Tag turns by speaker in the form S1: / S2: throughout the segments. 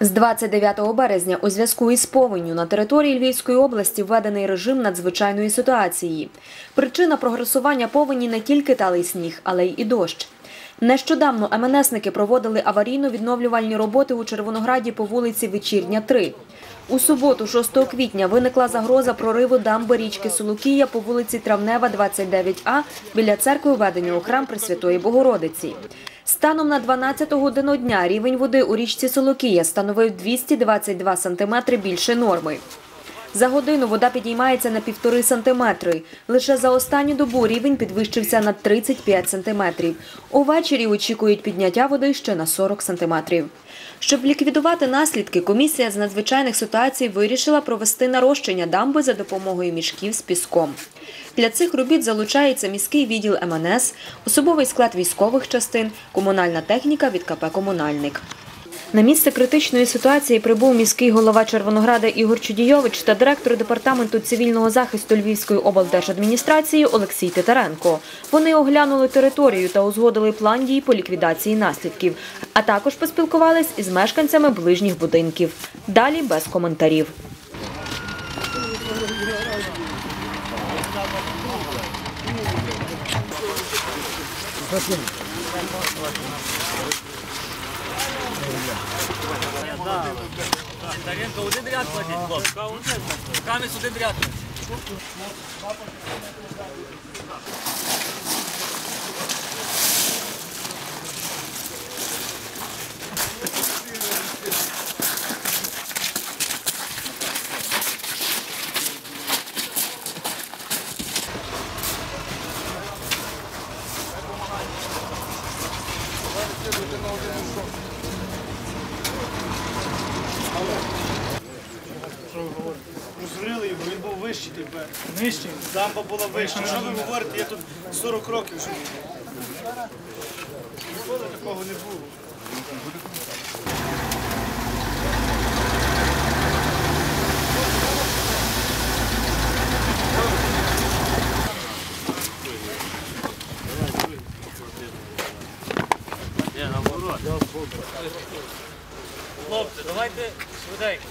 S1: З 29 березня у зв'язку із повенню на території Львівської області введений режим надзвичайної ситуації. Причина прогресування повені не тільки талий сніг, але й і дощ. Нещодавно МНСники проводили аварійно-відновлювальні роботи у Червонограді по вулиці Вечірня, 3. У суботу, 6 квітня, виникла загроза прориву дамби річки Солокія по вулиці Травнева, 29А біля церкви введення у храм Пресвятої Богородиці. Станом на 12 годину дня рівень води у річці Солокія становив 222 сантиметри більше норми. За годину вода підіймається на півтори сантиметри. Лише за останню добу рівень підвищився на 35 сантиметрів. Увечері очікують підняття води ще на 40 сантиметрів. Щоб ліквідувати наслідки, комісія з надзвичайних ситуацій вирішила провести нарощення дамби за допомогою мішків з піском. Для цих робіт залучається міський відділ МНС, особовий склад військових частин, комунальна техніка від КП «Комунальник». На місце критичної ситуації прибув міський голова Червонограда Ігор Чудійович та директор департаменту цивільного захисту Львівської облдержадміністрації Олексій Титаренко. Вони оглянули територію та узгодили план дій по ліквідації наслідків, а також поспілкувались із мешканцями ближніх будинків. Далі без коментарів.
S2: Da. Dar e încă de dreapta faceți, copii.
S3: Ca un Camesul de dreapta. Thank you. Типу, нижчий, дамба була вища. Що ви говорите, я тут 40 років живу. Ніколи такого не було.
S2: Хлопці, давайте швиденько.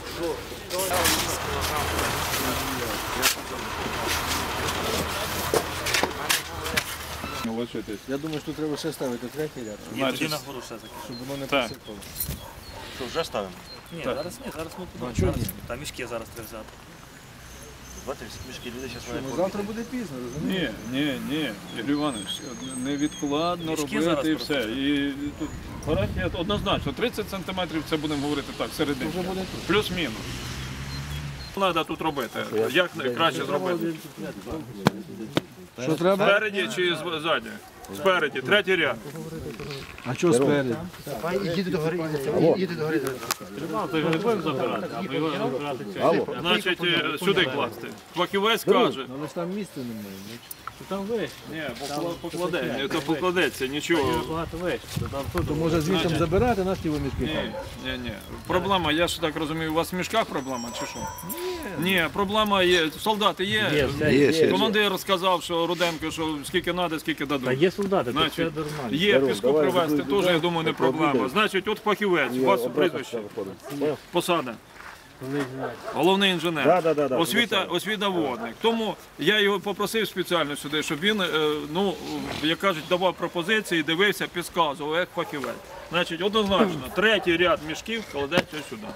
S4: Я думаю, що треба ще ставити третій ряд,
S2: Ні, тоді на гору ще таки.
S4: щоб воно не
S5: Так.
S4: посипало.
S6: Що, вже ставимо?
S2: Ні, зараз ні, зараз ми подумаємо.
S4: чого
S2: Зараз-
S4: ні?
S2: Та мішки зараз треба взяти.
S6: Давайте всі мішки люди зараз
S4: Ну,
S6: мають
S4: завтра буде пізно?
S5: Ні, ні, ні, Ігор Іванович, невідкладно
S2: Мішки
S5: робити і все. І тут однозначно, 30 сантиметрів це будемо говорити так, серединка.
S4: Вже буде тут.
S5: Плюс-мінус. Треба тут робити. Як краще зробити?
S4: Що треба?
S5: Спереді чи з- ззаді? Спереді, третій ряд.
S4: А що спереду?
S5: Значить, е, сюди класти. Фахівець каже.
S4: Але ж там місця немає.
S5: Ні, покладе, ні, то покладеться, нічого.
S4: То може звідси забирати нас ті мішки
S5: Ні, ні, ні. Проблема, я ж так розумію, у вас в мішках проблема чи що? Ні, проблема є. Солдати є. Командир сказав, що Руденко, що скільки треба, скільки дадуть.
S7: Та є солдати, то
S5: Значить,
S7: це нормально.
S5: Є піску привезти, теж, я думаю, не проблема. Значить, от фахівець, у вас прізвище, посада. Головний інженер. Освіта, освіта водник. Тому я його попросив спеціально сюди, щоб він, е, ну, як кажуть, давав пропозиції, дивився, підказував, як фахівець. Значить, однозначно, третій ряд мішків кладеться сюди.